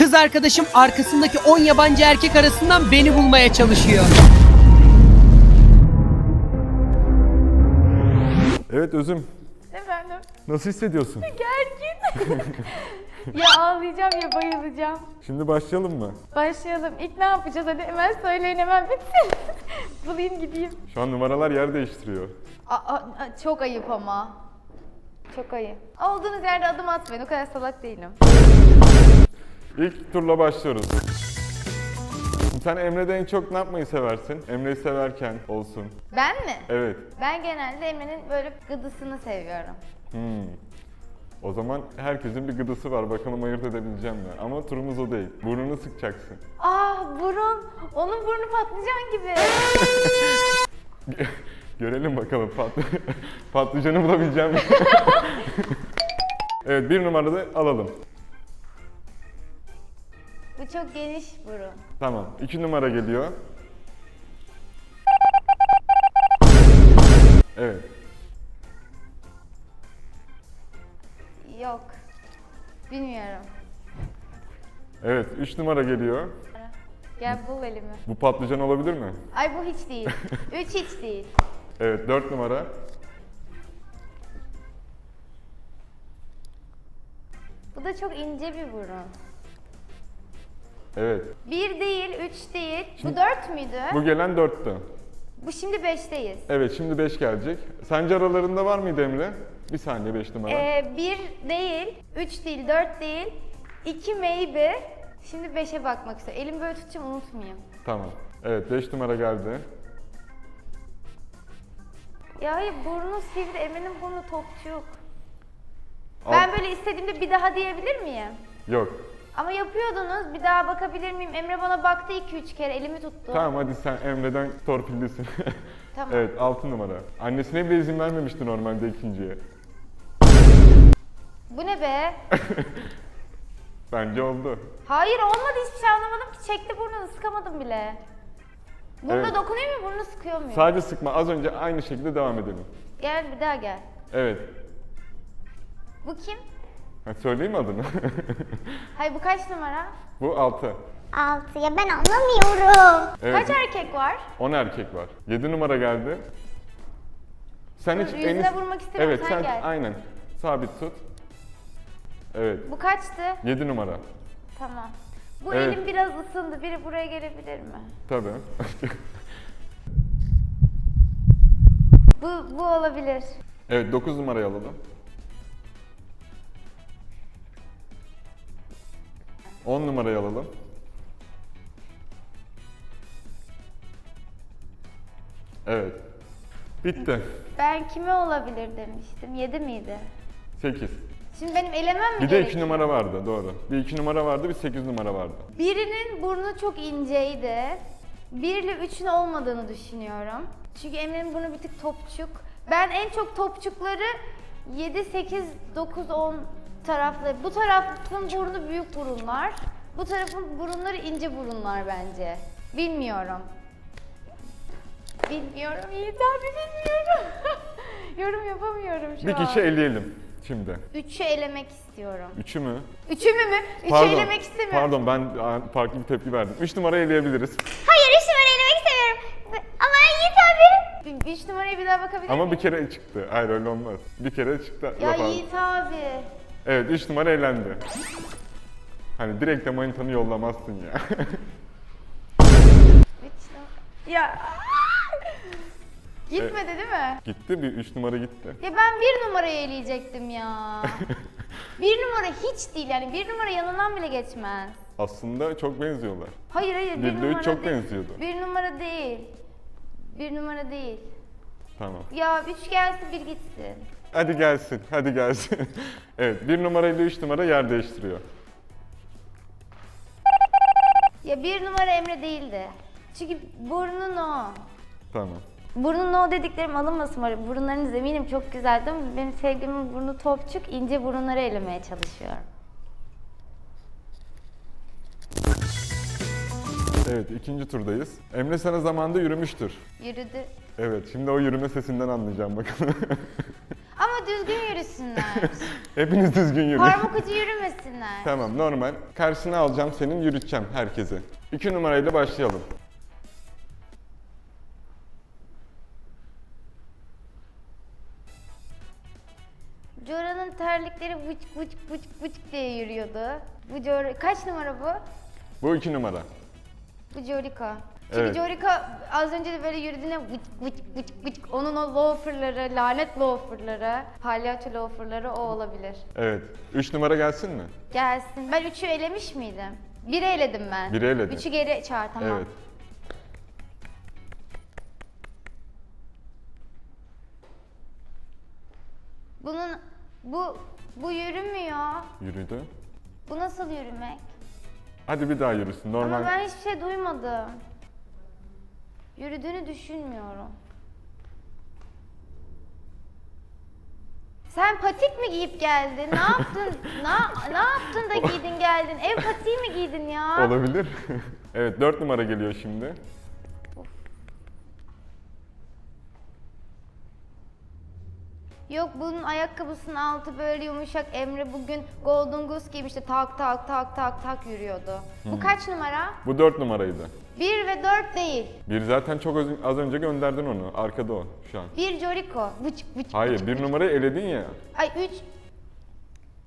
Kız arkadaşım arkasındaki 10 yabancı erkek arasından beni bulmaya çalışıyor. Evet Özüm, Efendim? nasıl hissediyorsun? Gergin. ya ağlayacağım ya bayılacağım. Şimdi başlayalım mı? Başlayalım. İlk ne yapacağız? Hadi hemen söyleyin hemen bitsin. Bulayım gideyim. Şu an numaralar yer değiştiriyor. Aa, aa, çok ayıp ama. Çok ayıp. Olduğunuz yerde adım atmayın. O kadar salak değilim. İlk turla başlıyoruz. Sen Emre'de en çok ne yapmayı seversin? Emre'yi severken olsun. Ben mi? Evet. Ben genelde Emre'nin böyle gıdısını seviyorum. Hmm. O zaman herkesin bir gıdısı var. Bakalım ayırt edebileceğim mi? Ama turumuz o değil. Burnunu sıkacaksın. Ah burun. Onun burnu patlıcan gibi. Görelim bakalım pat patlıcanı bulabileceğim mi? evet bir numarada alalım. Bu çok geniş burun. Tamam. iki numara geliyor. Evet. Yok. Bilmiyorum. Evet. Üç numara geliyor. Gel bul elimi. Bu patlıcan olabilir mi? Ay bu hiç değil. Üç hiç değil. Evet. Dört numara. Bu da çok ince bir burun. Evet. Bir değil, üç değil. Bu dört müydü? Bu gelen dörttü. Bu şimdi beşteyiz. Evet. Şimdi beş gelecek. Sence aralarında var mıydı Emre? Bir saniye beş numara. Ee, bir değil, üç değil, dört değil. iki maybe. Şimdi beşe bakmak istiyorum. Elim böyle tutacağım unutmayayım. Tamam. Evet. Beş numara geldi. Ya hayır burnu sivri, Emre'nin burnu topçuk. Ben böyle istediğimde bir daha diyebilir miyim? Yok. Ama yapıyordunuz. Bir daha bakabilir miyim? Emre bana baktı 2-3 kere. Elimi tuttu. Tamam hadi sen Emre'den torpillisin. Tamam. evet 6 numara. Annesine bile izin vermemişti normalde ikinciye. Bu ne be? Bence oldu. Hayır olmadı hiçbir şey anlamadım ki. Çekti burnunu sıkamadım bile. Burnuna Evet. dokunuyor mu? Burnunu sıkıyor muyum? Sadece sıkma. Az önce aynı şekilde devam edelim. Gel bir daha gel. Evet. Bu kim? Ha, söyleyeyim mi adını? Hayır bu kaç numara? Bu 6. Altı ya ben anlamıyorum. Evet. Kaç erkek var? 10 erkek var. 7 numara geldi. Sen Dur, hiç yüzüne en- vurmak istemiyorum, Evet sen sen gel. aynen. Sabit tut. Evet. Bu kaçtı? 7 numara. Tamam. Bu Evet. elim biraz ısındı. Biri buraya gelebilir mi? Tabii. Bu, bu olabilir. evet 9 numarayı alalım. 10 numarayı alalım. Evet. Bitti. Ben kime olabilir demiştim. 7 miydi? 8. Şimdi benim elemem mi Bir de 2 gerekiyor? numara vardı doğru. Bir 2 numara vardı bir 8 numara vardı. Birinin burnu çok inceydi. 1 ile 3'ün olmadığını düşünüyorum. Çünkü Emre'nin burnu bir tık topçuk. Ben en çok topçukları 7, 8, 9, 10 tarafları. Bu tarafın burnu büyük burunlar. Bu tarafın burunları ince burunlar bence. Bilmiyorum. Bilmiyorum Yiğit abi bilmiyorum. Yorum yapamıyorum şu Bir an. kişi eleyelim şimdi. Üçü elemek istiyorum. Üçü mü? Üçümü mü? Üçü elemek istemiyorum. Pardon ben aa, farklı bir tepki verdim. 3 numarayı eleyebiliriz. Hayır üç numara elemek istemiyorum. Ama Yiğit abi. Üç numaraya bir daha bakabilir Ama miyim? bir kere çıktı. Hayır öyle olmaz. Bir kere çıktı. Ya yapalım. Yiğit abi. Evet 3 numara eğlendi. Hani direkt de manitanı yollamazsın ya. Ya. Gitmedi değil mi? gitti bir 3 numara gitti. Ya ben bir numarayı eleyecektim ya. bir numara hiç değil yani bir numara yanından bile geçmez. Aslında çok benziyorlar. Hayır hayır bir Bir de üç numara çok değil. benziyordu. Bir numara değil. Bir numara değil. Tamam. Ya üç gelsin bir gitsin. Hadi gelsin, hadi gelsin. evet, bir numara ile 3 numara yer değiştiriyor. Ya bir numara Emre değildi. Çünkü burnun o. Tamam. Burnun o dediklerim alınmasın bari. Burunlarınız eminim çok güzeldi ama benim sevgilimin burnu topçuk, ince burunları elemeye çalışıyorum. Evet, ikinci turdayız. Emre sana zamanında yürümüştür. Yürüdü. Evet, şimdi o yürüme sesinden anlayacağım bakalım. Ama düzgün yürüsünler. Hepiniz düzgün yürüyün. Parmak ucu yürümesinler. Tamam normal. Karşısına alacağım senin yürüteceğim herkesi. İki numarayla başlayalım. Jora'nın terlikleri vıç vıç vıç vıç diye yürüyordu. Bu Jora... Kaç numara bu? Bu iki numara. Bu Jorika. Çünkü Evet. Jorika az önce de böyle yürüdüğüne vıç vıç vıç vıç onun o loaferları, lanet loaferları, palyaço loaferları o olabilir. Evet. Üç numara gelsin mi? Gelsin. Ben üçü elemiş miydim? Biri eledim ben. Biri eledin. Üçü geri çağır tamam. Evet. Bunun bu bu yürümüyor. Yürüdü. Bu nasıl yürümek? Hadi bir daha yürüsün. Normal. Ama ben hiçbir şey duymadım. Yürüdüğünü düşünmüyorum. Sen patik mi giyip geldin? Ne yaptın? ne, ne yaptın da giydin geldin? Ev patiği mi giydin ya? Olabilir. evet dört numara geliyor şimdi. Yok bunun ayakkabısının altı böyle yumuşak. Emre bugün Golden Goose giymişti. Tak tak tak tak tak yürüyordu. Bu kaç numara? Bu dört numaraydı. 1 ve 4 değil. Bir zaten çok öz- az önce gönderdin onu. Arkada o şu an. 1 Jorico. Vıç vıç Hayır vıç, bir vıç. numarayı eledin ya. Ay 3.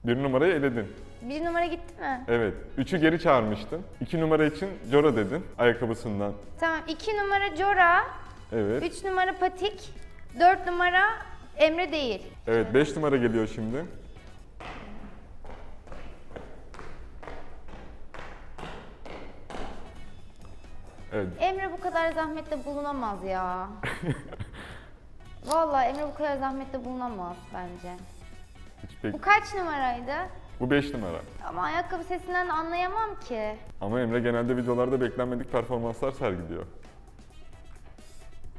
Bir numarayı eledin. 1 numara gitti mi? Evet. Üçü geri çağırmıştın. İki numara için Jora dedin. Ayakkabısından. Tamam 2 numara Jora. Evet. 3 numara Patik. 4 numara Emre değil. Evet 5 numara geliyor şimdi. Evet. Emre bu kadar zahmette bulunamaz ya. Vallahi Emre bu kadar zahmette bulunamaz bence. Hiç pek... Bu kaç numaraydı? Bu 5 numara. Ama ayakkabı sesinden anlayamam ki. Ama Emre genelde videolarda beklenmedik performanslar sergiliyor.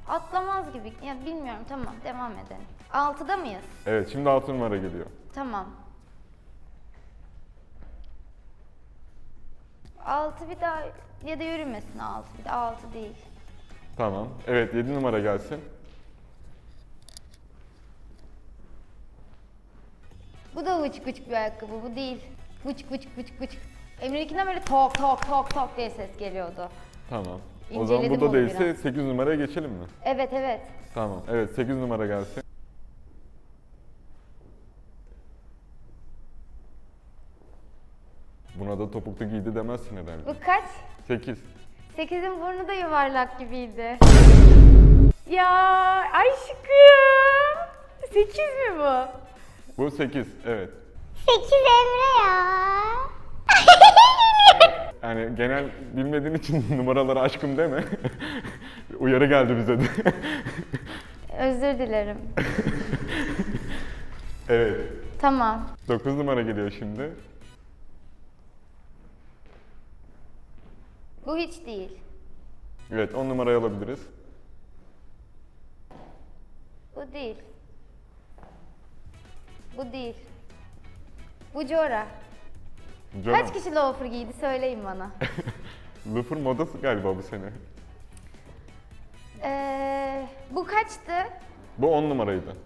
Atlamaz gibi. Ya bilmiyorum tamam devam edelim. 6'da mıyız? Evet şimdi 6 numara geliyor. Tamam. 6 bir daha ya da yürümesin 6 bir de 6 değil. Tamam. Evet 7 numara gelsin. Bu da vıçık vıçık bir ayakkabı bu değil. Vıçık vıçık vıçık vıçık. Emre'ninkinden böyle tok tok tok tok diye ses geliyordu. Tamam. O zaman İnceledim bu da onu değilse biraz. 8 numaraya geçelim mi? Evet evet. Tamam. Evet 8 numara gelsin. Buna da topuklu giydi demezsin herhalde. Bu kaç? 8. 8'in burnu da yuvarlak gibiydi. ya aşkım. 8 mi bu? Bu 8. Evet. 8 Emre ya. Yani genel bilmediğin için numaraları aşkım deme. Uyarı geldi bize de. Özür dilerim. evet. Tamam. 9 numara geliyor şimdi. Bu hiç değil. Evet 10 numarayı alabiliriz. Bu değil. Bu değil. Bu Jora. Canım. Kaç kişi loafer giydi söyleyin bana. Loafer modası galiba bu sene. Ee, bu kaçtı? Bu 10 numaraydı.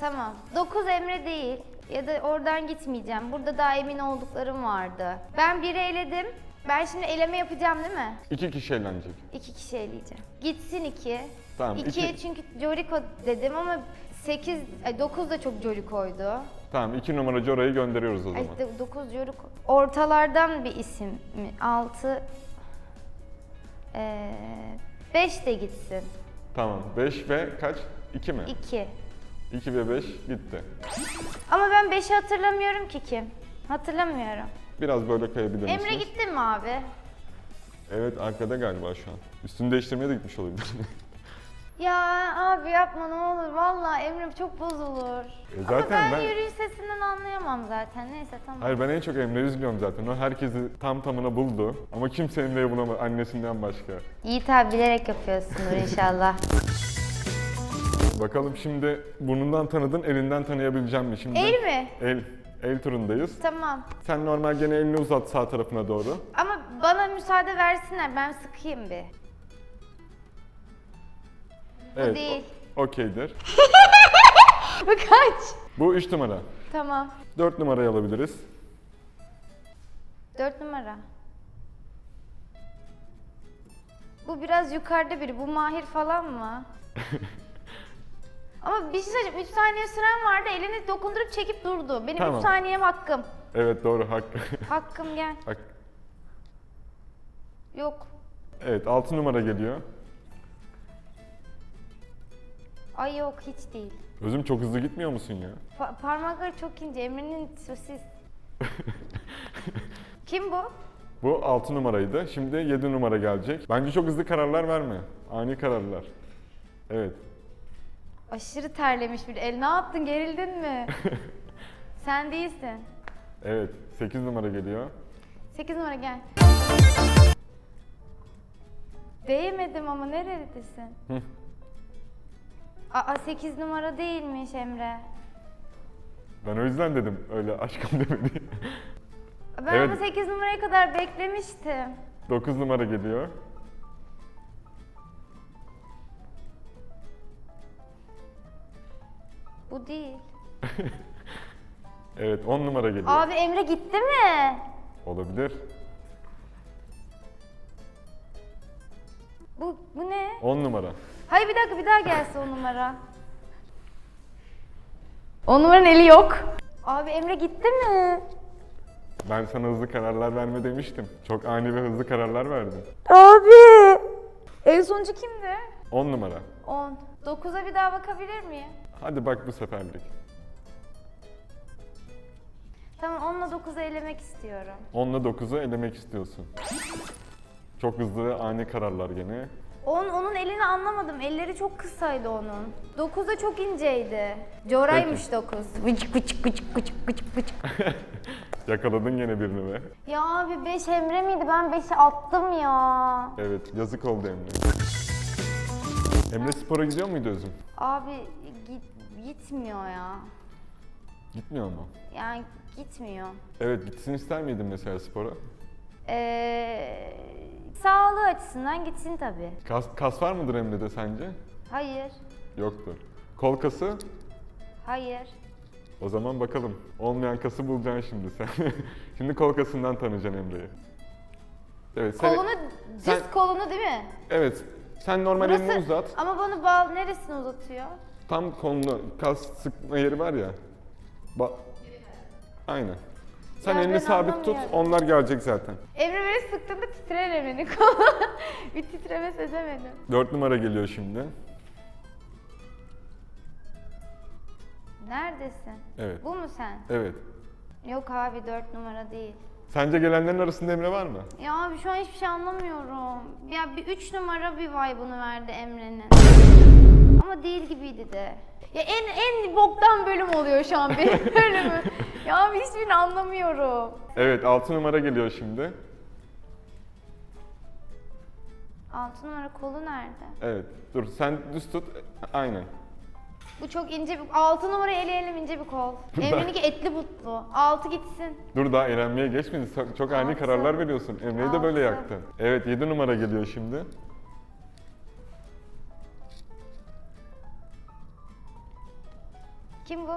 Tamam. 9 Emre değil. Ya da oradan gitmeyeceğim. Burada daha emin olduklarım vardı. Ben biri eledim. Ben şimdi eleme yapacağım değil mi? İki kişi eğlenecek. İki kişi eleyeceğim. Gitsin iki. Tamam, İkiye iki- çünkü Joriko dedim ama 8, 9 da çok Joriko'ydu. Tamam 2 numara Jora'yı gönderiyoruz o Ay zaman. 9 Joriko. Ortalardan bir isim mi? 6 5 de gitsin. Tamam 5 ve kaç? 2 mi? 2. 2 ve 5 gitti. Ama ben 5'i hatırlamıyorum ki kim. Hatırlamıyorum. Biraz böyle kayabilir misiniz? Emre gitti mi abi? Evet arkada galiba şu an. Üstünü değiştirmeye de gitmiş olabilir. Ya abi yapma ne olur. Vallahi Emre çok bozulur. E zaten Ama ben, ben- yürüyüş sesinden anlayamam zaten. Neyse tamam. Hayır ben en çok Emre'yi üzülüyorum zaten. O herkesi tam tamına buldu. Ama kimse Emre'yi bulamadı annesinden başka. Yiğit abi bilerek yapıyorsundur inşallah. Bakalım şimdi burnundan tanıdın, elinden tanıyabileceğim mi şimdi? El mi? El. El turundayız. tamam. Sen normal gene elini uzat sağ tarafına doğru. Ama bana müsaade versinler ben sıkayım bir. Evet. değil. o- Okeydir. Bu kaç? Bu 3 numara. Tamam. 4 numarayı alabiliriz. 4 numara. Bu biraz yukarıda biri. Bu Mahir falan mı? Ama bir şey söyleyeceğim. 3 saniye süren vardı. Elini dokundurup çekip durdu. Benim 3 Tamam. saniyem hakkım. Evet doğru hak. Hakkım gel. hak. Yok. Evet 6 numara geliyor. Ay yok hiç değil. Özüm çok hızlı gitmiyor musun ya? Pa- parmakları çok ince. Emre'nin sosis. Kim bu? Bu 6 numaraydı. Şimdi 7 numara gelecek. Bence çok hızlı kararlar verme. Ani kararlar. Evet. Aşırı terlemiş bir el. Ne yaptın? Gerildin mi? Sen değilsin. Evet. 8 numara geliyor. 8 numara gel. Değmedim ama neredesin? Hı. Aa 8 numara değilmiş Emre. Ben o yüzden dedim öyle aşkım demedi. Ben Evet. ama 8 numaraya kadar beklemiştim. 9 numara geliyor. Bu değil. Evet 10 numara geliyor. Abi Emre gitti mi? Olabilir. Bu, bu ne? 10 numara. Hayır bir dakika bir daha gelsin o numara. O numaranın eli yok. Abi Emre gitti mi? Ben sana hızlı kararlar verme demiştim. Çok ani ve hızlı kararlar verdin. Abi. En sonuncu kimdi? 10 numara. 10. 9'a bir daha bakabilir miyim? Hadi bak bu seferlik. Tamam 10 ile 9'u elemek istiyorum. 10 ile 9'u elemek istiyorsun. Çok hızlı ve ani kararlar gene. 10 onun elini anlamadım. Elleri çok kısaydı onun. 9 da çok inceydi. Coraymış 9. Vıcık vıcık vıcık vıcık vıcık vıcık. Yakaladın gene birini be. Ya abi 5 Emre miydi? Ben 5'i attım ya. Evet yazık oldu Emre. Emre spora gidiyor muydu Özüm? Abi git, gitmiyor ya. Gitmiyor mu? Yani gitmiyor. Evet gitsin ister miydin mesela spora? Ee, sağlığı açısından gitsin tabii. Kas, kas var mıdır Emre'de sence? Hayır. Yoktur. Kol kası? Hayır. O zaman bakalım. Olmayan kası bulacaksın şimdi sen. şimdi kol kasından tanıyacaksın Emre'yi. Evet. sen- Kolunu, düz sen- kolunu değil mi? Evet. Sen normal elini uzat. Ama bunu bal neresine uzatıyor? Tam kolunu, kas sıkma yeri var ya. Ba Aynen. Sen Ya elini sabit tut, anlamıyorum. onlar gelecek zaten. Emre böyle sıktığında titrer Emre'nin kolu. bir titreme sezemedim. 4 numara geliyor şimdi. Neredesin? Evet. Bu mu sen? Evet. Yok abi 4 numara değil. Sence gelenlerin arasında Emre var mı? Ya abi şu an hiçbir şey anlamıyorum. Ya bir 3 numara bir vibe'ını verdi Emre'nin. Ama değil gibiydi de. Ya en en boktan bölüm oluyor şu an benim bölümüm. ya abi hiçbirini anlamıyorum. Evet, 6 numara geliyor şimdi. 6 numara kolu nerede? Evet. Dur sen düz tut. Aynen. Bu çok ince bir... 6 numarayı eleyelim ince bir kol. Emre'ninki etli butlu. 6 gitsin. Dur daha eğlenmeye geçmedi. Çok- Çok ani Altı. kararlar veriyorsun. Emre'yi de böyle Altı. yaktın. Evet, 7 numara geliyor şimdi. Kim bu?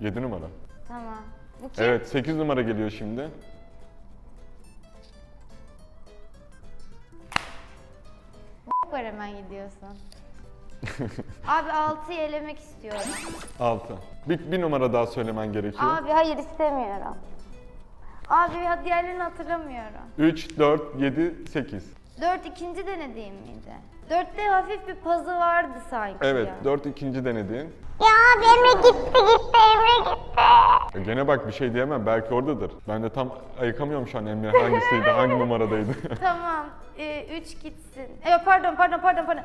7 numara. Tamam. Bu kim? Evet, 8 numara geliyor şimdi. var hemen gidiyorsun. Abi 6'yı elemek istiyorum. 6. Bir, bir numara daha söylemen gerekiyor. Abi hayır istemiyorum. Abi ya diğerlerini hatırlamıyorum. 3, 4, 7, 8. 4 ikinci denediğim miydi? 4'te hafif bir pazı vardı sanki Evet, ya. 4 ikinci denediğin. Ya abi Emre gitti gitti Emre gitti. E gene bak bir şey diyemem, belki oradadır. Ben de tam ayıkamıyorum şu an Emre hangisiydi, hangi numaradaydı. Tamam. 3 gitsin. E, pardon pardon pardon pardon.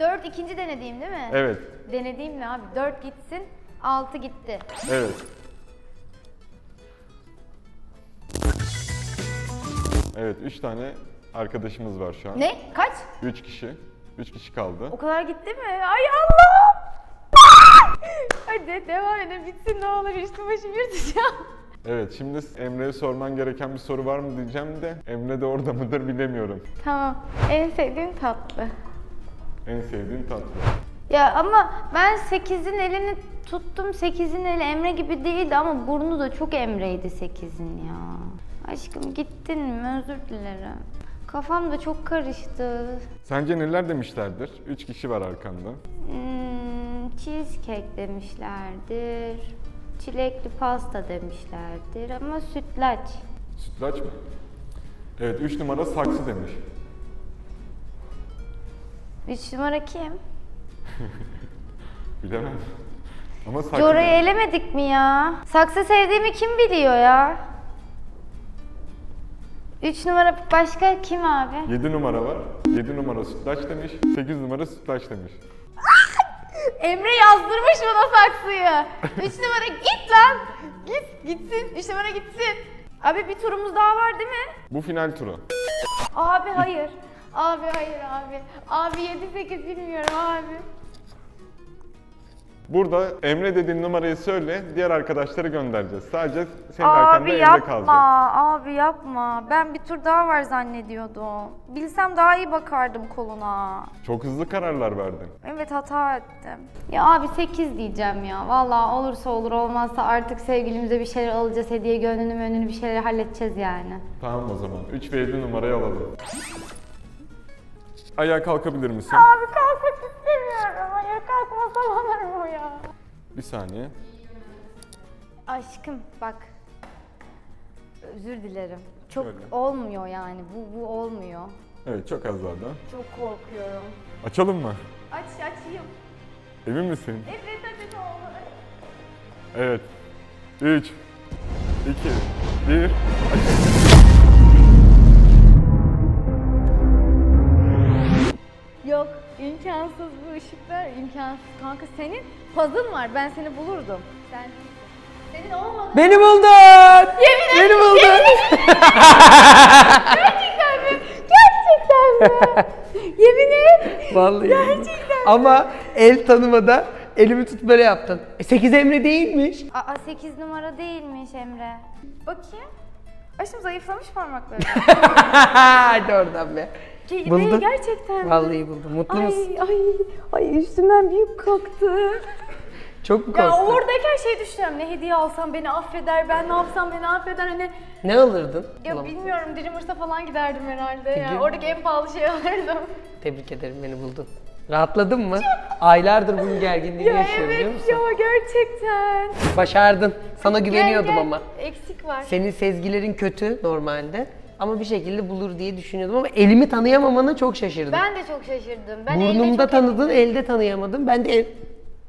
4 ikinci denediğim değil mi? evet, Denediğim ne abi? 4 gitsin. 6 gitti. evet. Evet, 3 tane arkadaşımız var şu an. Ne? Kaç? 3 kişi. 3 kişi kaldı. O kadar gitti mi? Ay Allah! Hadi devam edelim. Bitsin ne olur. Üstüm başım yırtacağım. Evet, şimdi Emre'ye sorman gereken bir soru var mı diyeceğim de Emre de orada mıdır bilemiyorum. Tamam. En sevdiğin tatlı. En sevdiğin tatlı. Ya ama ben 8'in elini tuttum 8'in eli Emre gibi değildi ama burnu da çok Emre'ydi 8'in ya. Aşkım gittin mi? Özür dilerim. Kafam da çok karıştı. Sence neler demişlerdir? Üç kişi var arkanda. Hmm, cheesecake demişlerdir. Çilekli pasta demişlerdir ama sütlaç. Sütlaç mı? Evet, üç numara saksı demiş. 3 numara kim? Bilemem. Ama saksı demiş. elemedik mi ya? Saksı sevdiğimi kim biliyor ya? 3 numara başka kim abi? 7 numara var. 7 numara sütlaç demiş. 8 numara sütlaç demiş. Emre yazdırmış bana saksıyı. 3 numara git lan. Git gitsin. 3 numara gitsin. Abi bir turumuz daha var değil mi? Bu final turu. Abi hayır. Abi hayır abi. Abi 7-8 bilmiyorum abi. Burada Emre dediğin numarayı söyle, diğer arkadaşları göndereceğiz. Sadece senin Abi arkanda Emre yapma, kalacak. abi yapma. Ben bir tur daha var zannediyordum. Bilsem daha iyi bakardım koluna. Çok hızlı kararlar verdin. Evet hata ettim. Ya abi 8 diyeceğim ya. Vallahi olursa olur olmazsa artık sevgilimize bir şeyler alacağız. Hediye gönlünü önünü bir şeyler halledeceğiz yani. Tamam o zaman. 3 ve 7 numarayı alalım. Ayağa kalkabilir misin? Abi kalkmak istemiyorum. Hayır kalkmasam olur mu ya? Bir saniye. Aşkım bak. Özür dilerim. Çok Şöyle. olmuyor yani. Bu, bu olmuyor. Evet çok az daha da. Çok korkuyorum. Açalım mı? Aç açayım. Emin misin? Evet hadi ne olur. Evet. 3 2 1 Yok imkansız bu ışıklar imkansız. Kanka senin puzzle'ın var ben seni bulurdum. Sen senin olmadı. Beni buldun! Yemin Beni buldun! Gerçekten mi? Gerçekten mi? Yemin et. Vallahi. Gerçekten. Ama el tanımada elimi tut böyle yaptın. E 8 Emre değilmiş. Aa 8 numara değilmiş Emre. Bakayım. Aşkım zayıflamış parmakları. Hadi oradan be. Ge- Buldun. Değil gerçekten. mi? Vallahi buldum. Mutlu musun? Ay ay ay üstümden büyük kalktı. Çok mu Ya korktun? oradayken şey düşünüyorum ne hediye alsam beni affeder ben ne yapsam beni affeder hani Ne alırdın? ya Ulan, bilmiyorum Dreamers'a falan giderdim herhalde ya oradaki en pahalı şeyi alırdım. Tebrik ederim beni buldun. Rahatladın mı? Aylardır bunun gerginliğini ya yaşıyorum biliyor evet musun? ya gerçekten. Başardın. Sana Gel, güveniyordum gel. ama. Eksik var. Senin sezgilerin kötü normalde. Ama bir şekilde bulur diye düşünüyordum ama elimi tanıyamamana çok şaşırdım. Ben de çok şaşırdım. Ben elde Burnumda çok tanıdın, elde tanıyamadım. Ben de el-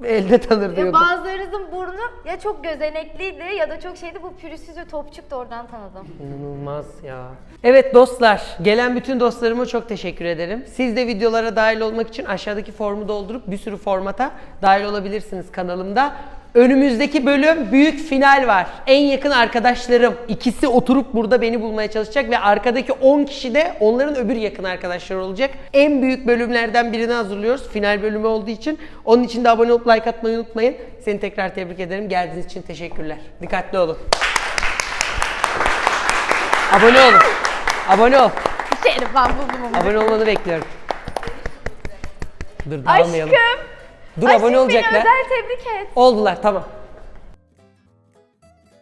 elde tanır Ya diyordum. bazılarınızın burnu ya çok gözenekliydi ya da çok şeydi bu pürüzsüz ve topçuktu oradan tanıdım. İnanılmaz ya. Evet dostlar, gelen bütün dostlarıma çok teşekkür ederim. Siz de videolara dahil olmak için aşağıdaki formu doldurup bir sürü formata dahil olabilirsiniz kanalımda. Önümüzdeki bölüm büyük final var. En yakın arkadaşlarım ikisi oturup burada beni bulmaya çalışacak ve arkadaki 10 kişi de onların öbür yakın arkadaşları olacak. En büyük bölümlerden birini hazırlıyoruz. Final bölümü olduğu için. Onun için de abone olup like atmayı unutmayın. Seni tekrar tebrik ederim. Geldiğiniz için teşekkürler. Dikkatli olun. Abone olun. Abone ol. Seni ben buldum onu. Abone olmanı bekliyorum. Dur dağılmayalım. Aşkım. Dur Aşkım abone olacaklar. beni özel tebrik et. Oldular tamam.